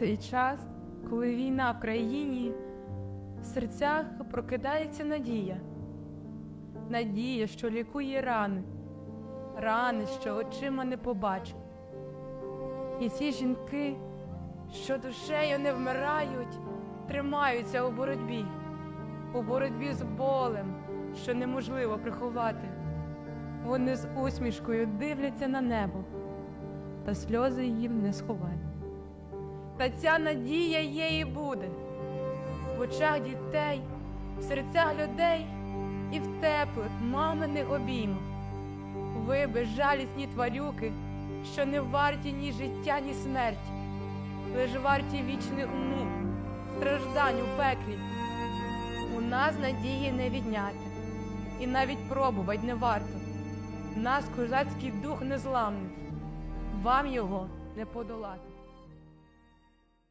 цей час, коли війна в країні, в серцях прокидається надія. Надія, що лікує рани, рани, що очима не побачу. І ці жінки, що душею не вмирають, тримаються у боротьбі, у боротьбі з болем, що неможливо приховати. Вони з усмішкою дивляться на небо, та сльози їм не сховати. Та ця надія є і буде в очах дітей, в серцях людей і в теплих маминих обіймах. Ви безжалісні тварюки, що не варті ні життя, ні смерті, лиш варті вічних мук, страждань у пеклі. У нас надії не відняти, і навіть пробувати не варто. Нас козацький дух незламний, вам його не подолати.